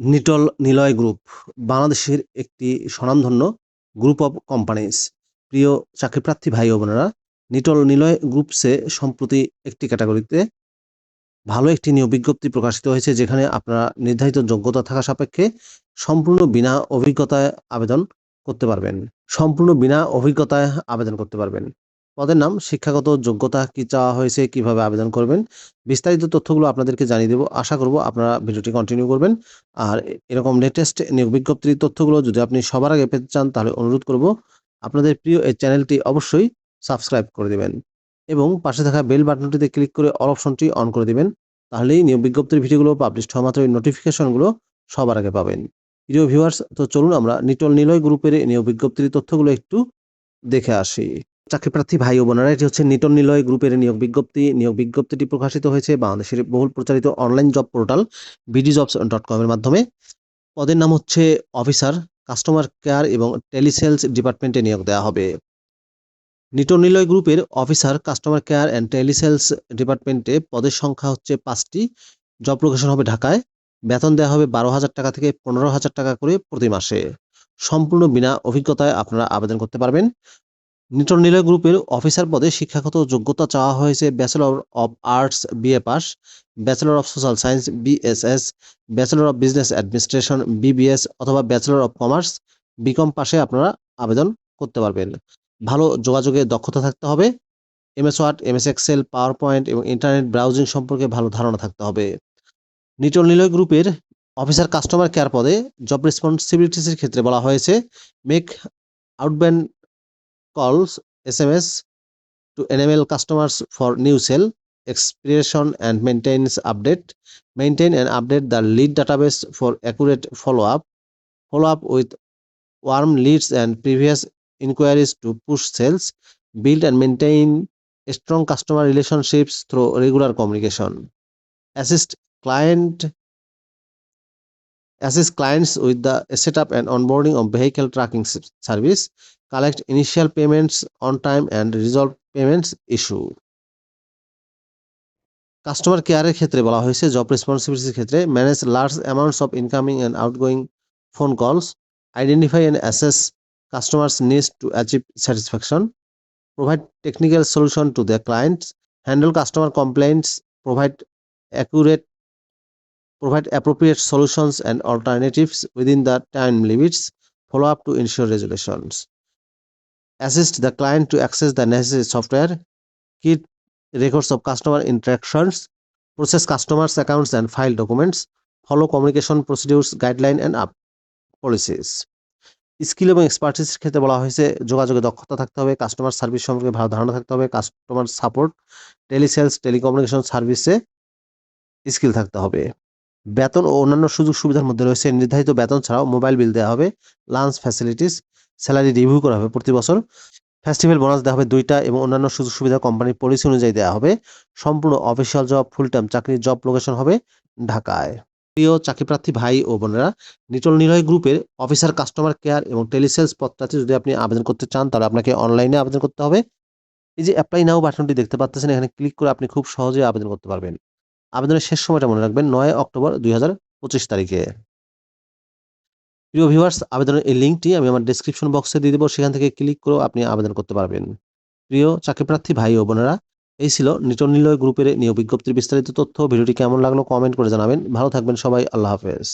Nitol Niloy group, বাংলাদেশের একটি স্বনামধন্য গ্রুপ অফ কোম্পানিজ প্রিয় চাকরিপ্রার্থী ভাই ও বোনেরা, নিটল নিলয় গ্রুপসে সম্প্রতি একটি ক্যাটাগরিতে ভালো একটি নিয়োগ বিজ্ঞপ্তি প্রকাশিত হয়েছে, যেখানে আপনারা নির্ধারিত যোগ্যতা থাকা সাপেক্ষে সম্পূর্ণ বিনা অভিজ্ঞতায় আবেদন করতে পারবেন। সম্পূর্ণ বিনা অভিজ্ঞতায় আবেদন করতে পারবেন। পদের নাম, শিক্ষাগত যোগ্যতা কি চাওয়া হয়েছে, কীভাবে আবেদন করবেন, বিস্তারিত তথ্যগুলো আপনাদেরকে জানিয়ে দেবো। আশা করব আপনারা ভিডিওটি কন্টিনিউ করবেন। আর এরকম লেটেস্ট নিয়োগ বিজ্ঞপ্তির তথ্যগুলো যদি আপনি সবার আগে পেতে চান, তাহলে অনুরোধ করব আপনাদের প্রিয় এই চ্যানেলটি অবশ্যই সাবস্ক্রাইব করে দেবেন এবং পাশে থাকা বেল বাটনটিতে ক্লিক করে অল অপশনটি অন করে দিবেন। তাহলেই নিয়োগ বিজ্ঞপ্তির ভিডিওগুলো পাবলিশ হওয়া মাত্র নোটিফিকেশনগুলো সবার আগে পাবেন। প্রিয় ভিউয়ার্স তো চলুন আমরা নিটল নিলয় গ্রুপের নিয়োগ বিজ্ঞপ্তির তথ্যগুলো একটু দেখে আসি। চাকরিপ্রার্থী ভাই ও বোনেরা, এটি হচ্ছে নিটন নিলয় গ্রুপের নিয়োগ বিজ্ঞপ্তি। নিয়োগ বিজ্ঞপ্তিটি প্রকাশিত হয়েছে বাংলাদেশের বহুল প্রচারিত online job portal BD jobs dot কমের মাধ্যমে। পদের নাম হচ্ছে অফিসার কাস্টমার কেয়ার এবং টেলিসেলস ডিপার্টমেন্টে নিয়োগ দেওয়া হবে। নিটল নিলয় গ্রুপের officer customer care and telesales ডিপার্টমেন্টে পদের সংখ্যা হচ্ছে পাঁচটি। জব লোকেশন হবে ঢাকায়। বেতন দেওয়া হবে বারো হাজার টাকা থেকে পনেরো হাজার টাকা করে প্রতি মাসে। সম্পূর্ণ বিনা অভিজ্ঞতায় আপনারা আবেদন করতে পারবেন। নিটল নিলয় গ্রুপের অফিসার পদে শিক্ষাগত যোগ্যতা চাওয়া হয়েছে bachelor of arts BA pass bachelor of social science BSS bachelor of business administration BBS অথবা ব্যাচেলর অফ কমার্স বিকম পাশে আপনারা আবেদন করতে পারবেন। ভালো যোগাযোগে দক্ষতা থাকতে হবে MS Word MS Excel PowerPoint এবং ইন্টারনেট ব্রাউজিং সম্পর্কে ভালো ধারণা থাকতে হবে। নিটল নিলয় গ্রুপের অফিসার কাস্টমার কেয়ার পদে জব রেসপন্সিবিলিটিসের ক্ষেত্রে বলা হয়েছে make outbound calls SMS to enable customers for new sale, expiration and maintenance update, maintain and update the lead database for accurate follow-up, follow up with warm leads and previous inquiries to push sales, build and maintain strong customer relationships through regular communication, assist client assist clients with the setup and onboarding of vehicle tracking s- service, collect initial payments on time and resolve payments issue. Customer কেয়ারের ক্ষেত্রে বলা হয়েছে job রেসপন্সিবিলিটির ক্ষেত্রে manage large amounts of incoming and outgoing phone calls identify and assess customers needs to achieve satisfaction provide technical solution to the clients handle customer complaints provide accurate provide appropriate solutions and alternatives within the time limits, follow up to ensure resolutions. Assist the client to access the necessary software, keep records of customer interactions, process customers' accounts and file documents, follow communication procedures, guideline and up policies. Skill এবং এক্সপার্টিসের ক্ষেত্রে বলা হয়েছে যোগাযোগে দক্ষতা থাকতে হবে customer service সম্পর্কে ভালো ধারণা থাকতে হবে কাস্টমার সাপোর্ট টেলিসেলস টেলিকমিউনিকেশন সার্ভিসে স্কিল থাকতে হবে বেতন ও অন্যান্য সুযোগ সুবিধার মধ্যে রয়েছে। নির্ধারিত বেতন ছাড়াও মোবাইল বিল দেওয়া হবে, লাঞ্চ ফ্যাসিলিটিস, স্যালারি রিভিউ করা হবে প্রতি বছর, ফেস্টিভ্যাল বোনাস দেওয়া হবে দুইটা এবং অন্যান্য সুযোগ সুবিধা কোম্পানির পলিসি অনুযায়ী দেওয়া হবে। সম্পূর্ণ অফিসিয়াল জব ফুল টাইম চাকরির জব লোকেশন হবে ঢাকায়। প্রিয় চাকরিপ্রার্থী ভাই ও বোনেরা, নিটল নিলয় গ্রুপের অফিসার কাস্টমার কেয়ার এবং টেলিসেলস পদটাতে যদি আপনি আবেদন করতে চান, তাহলে আপনাকে অনলাইনে আবেদন করতে হবে। এই যে অ্যাপ্লাই নাও বাটনটি দেখতে পাচ্ছেন, এখানে ক্লিক করে আপনি খুব সহজে আবেদন করতে পারবেন। আবেদনের শেষ সময়টা মনে রাখবেন নয় অক্টোবর দুই হাজার পঁচিশ তারিখে। প্রিয় ভিউয়ার্স আবেদনের এই লিঙ্কটি আমি আমার ডিসক্রিপশন বক্সে দিয়ে দেবো, সেখান থেকে ক্লিক করেও আপনি আবেদন করতে পারবেন। প্রিয় চাকরি প্রার্থী ভাই ও বোনেরা, এই ছিল নিটনিলয় গ্রুপের নিয়োগ বিজ্ঞপ্তির বিস্তারিত তথ্য। ভিডিওটি কেমন লাগল কমেন্ট করে জানাবেন। ভালো থাকবেন সবাই, আল্লাহ হাফেজ।